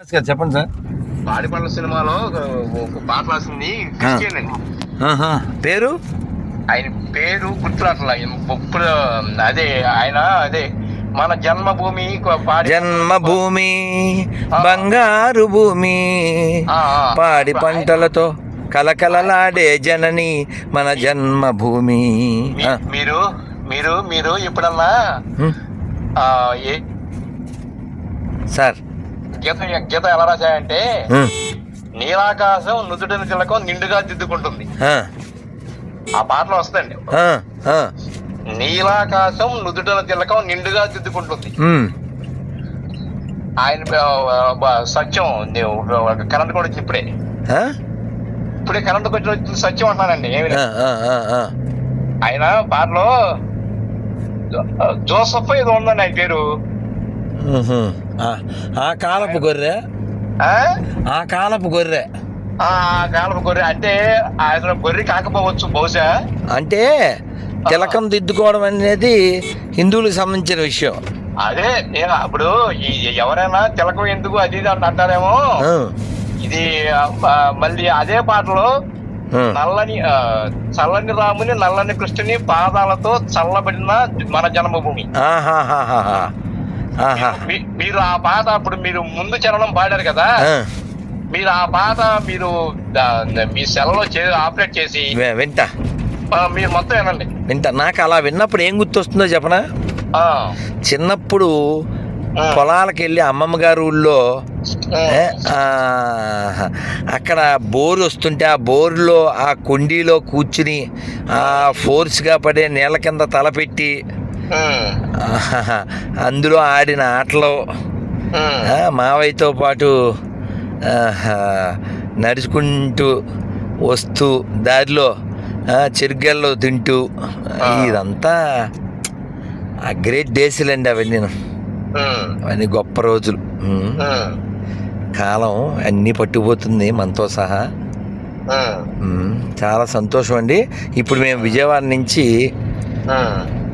చెప్పండి సార్. పాడిపండ్ల సినిమాలో ఒక- పాట రాసింది. పేరు? ఆయన పేరు గుర్తురాట్లా ఇప్పుడు అదే ఆయన అదే మన జన్మభూమి జన్మభూమి బంగారు భూమి. పాడి పంటలతో కలకలలాడే జనని మన జన్మభూమి. మీరు మీరు మీరు ఎప్పుడన్నా ఏ సార్ గీత గీత ఎలా రాశాయంటే. నీలాకాశం నుదుటిని తిలకం నిండుగా దిద్దుకుంటుంది ఆ. పాటలో వస్తుందండి. నీలాకాశం నుదుటిన తిలకం నిండుగా దిద్దుకుంటుంది. ఆయన సత్యం కరెంట్ కూడా వచ్చింది ఇప్పుడే? ఇప్పుడే కరెంట్ కొంచెం వచ్చింది సత్యం అంటున్నానండి. ఆయన పాటలో జోసఫ్ ఏదో ఉందండి ఆయన పేరు. ఆ. కాలపు గొర్రె ఆ? కాలపు గొర్రె ఆ కాలపు గొర్రె అంటే ఆయన గొర్రె కాకపోవచ్చు బహుశా అంటే తిలకం దిద్దుకోవడం అనేది హిందువులకు సంబంధించిన విషయం అదే నేను అప్పుడు ఎవరైనా తిలకం ఎందుకు అది అంటారేమో. ఇది మళ్ళీ అదే పాటలో. నల్లని చల్లని రాముని నల్లని కృష్ణుని పాదాలతో చల్లబడిన మన జన్మభూమి మీరు ఆ పాట అప్పుడు మీరు ముందు చరణం పాడారు కదా. మీరు ఆ పాట మీరు మీ సెలలో చే- ఆపరేట్ చేసి వింటా. మీరు మొత్తం వినండి. వింటా. నాకు అలా విన్నప్పుడు ఏం గుర్తొస్తుందో చెప్పనా? చిన్నప్పుడు పొలాలకు వెళ్ళి అమ్మమ్మ గారి ఊళ్ళో అక్కడ బోరు వస్తుంటే ఆ బోరులో ఆ కుండీలో కూర్చుని ఆ ఫోర్స్గా పడే నీళ్ళ కింద తలపెట్టి అందులో ఆడిన ఆటలు మావయ్యతో పాటు నడుచుకుంటూ వస్తూ దారిలో చెరుగల్లో తింటూ ఇదంతా ఆ గ్రేట్ డేస్లండి అవన్నీ. అవన్నీ గొప్ప రోజులు. కాలం అన్నీ పట్టుకుపోతుంది మనతో సహా. చాలా సంతోషం అండి. ఇప్పుడు మేము విజయవాడ నుంచి.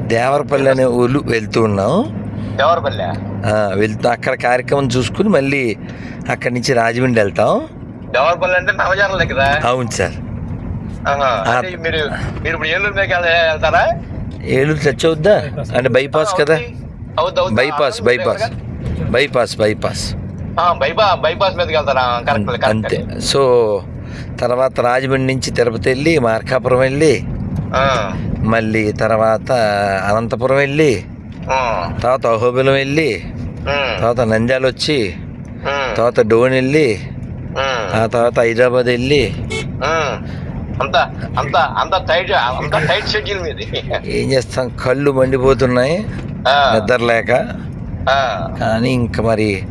దేవరపల్లి అనే ఊరు వెళ్తూ ఉన్నాం. దేవరపల్లె? వెళ్తూ అక్కడ కార్యక్రమం చూసుకుని మళ్ళీ అక్కడి నుంచి రాజమండ్రి వెళ్తాం. దేవరపల్లి అంటే నవజానం దగ్గర? అవును సార్. మీరు మీరు ఇప్పుడు ఏలూరు వెళ్తారా? ఏలూరు టచ్ అవుద్దా? అంటే బైపాస్ కదా. Bypass bypass. Bypass bypass. Bypass మీదకి వెళ్తారా? అంతే. సో తర్వాత రాజమండ్రి నుంచి తిరుపతి వెళ్ళి మార్కాపురం వెళ్ళి మళ్ళీ తర్వాత అనంతపురం వెళ్ళి తర్వాత అహోబిలం వెళ్ళి తర్వాత నంద్యాల వచ్చి తర్వాత డోన్ వెళ్ళి ఆ. తర్వాత హైదరాబాద్ వెళ్ళి. ఏం చేస్తాం? కళ్ళు మండిపోతున్నాయి నిద్ర లేక. కానీ ఇంక మరి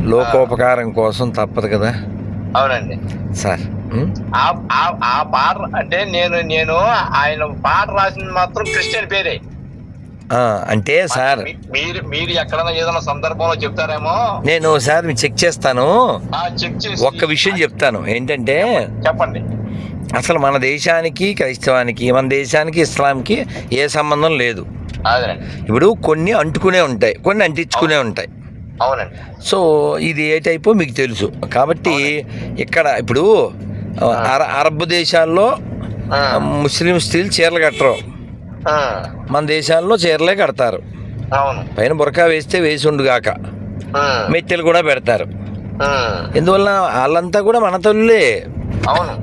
లోకోపకారం కోసం తప్పదు కదా. అవునండి. సార్? ఆ పాట అంటే నేను నేను ఆయన పాట రాసింది మాత్రం క్రిస్టియన్ పేరే. అంటే సార్ మీరు మీరు ఎక్కడైనా ఏదైనా సందర్భంలో చెప్తారేమో? నేను మీకు చెక్ చేస్తాను. ఆ చెక్ చేసి ఒక్క విషయం చెప్తాను. ఏంటంటే చెప్పండి అసలు మన దేశానికి క్రైస్తవానికి మన దేశానికి ఇస్లాంకి ఏ సంబంధం లేదు. ఇప్పుడు కొన్ని అంటుకునే ఉంటాయి కొన్ని అంటించుకునే ఉంటాయి. అవునండి. సో ఇది ఏ టైపో మీకు తెలుసు. కాబట్టి ఇక్కడ ఇప్పుడు అరబ్ దేశాల్లో ముస్లిం స్త్రీలు చీరలు కట్టరు. మన దేశాల్లో చీరలే కడతారు. పైన బురకా వేస్తే వేసి ఉండుగాక మెట్టెలు కూడా పెడతారు. ఎందువల్ల వాళ్ళంతా కూడా మన తల్లులే. అవును.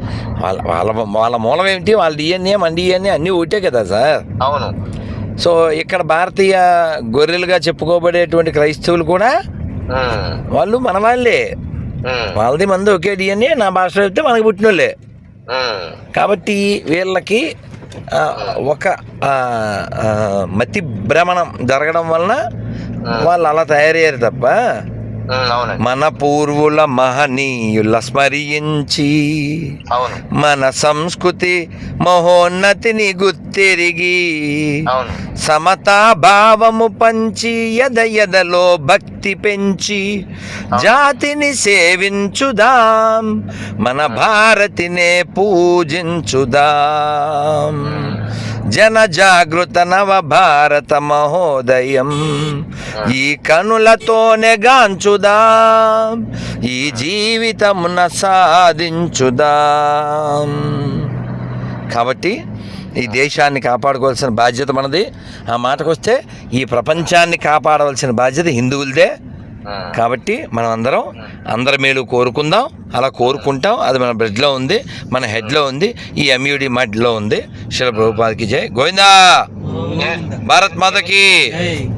వాళ్ళ వాళ్ళ వాళ్ళ మూలం ఏమిటి? వాళ్ళ డిఎన్ఏ మన డిఎన్ఏ అన్నీ ఒకటే కదా సార్. అవును. సో ఇక్కడ భారతీయ గొర్రెలుగా చెప్పుకోబడేటువంటి క్రైస్తవులు కూడా వాళ్ళు మన వాళ్ళే. వాళ్ళది మంది ఒకే డిఎన్ఏ నా భాషలో చెప్తే మనకి పుట్టినోళ్ళే. కాబట్టి వీళ్ళకి ఒక మతి భ్రమణం జరగడం వలన వాళ్ళు అలా తయారయ్యారు తప్ప మన పూర్వుల మహనీయుల స్మరించి మన సంస్కృతి మహోన్నతిని గుర్తిరిగి అవును. సమతా భావము పంచి ఎద ఎదలో భక్తి పెంచి జాతిని సేవించుదాం మన భారతినే పూజించుదాం. జన జాగృత నవ భారత మహోదయం ఈ కనులతోనే గాంచుదా ఈ జీవితమున సాధించుదా. కాబట్టి ఈ దేశాన్ని కాపాడుకోవాల్సిన బాధ్యత మనది. ఆ మాటకు వస్తే ఈ ప్రపంచాన్ని కాపాడవలసిన బాధ్యత హిందువులదే. కాబట్టి మనం అందరం అందరి మేలు కోరుకుందాం. అలా కోరుకుంటాం. అది మన బ్లడ్లో ఉంది మన హెడ్లో ఉంది ఈ ఎంయూడి మడ్లో ఉంది. శిల ప్రభుపాదికి జై. గోవిందా! భారత్ మాతకి!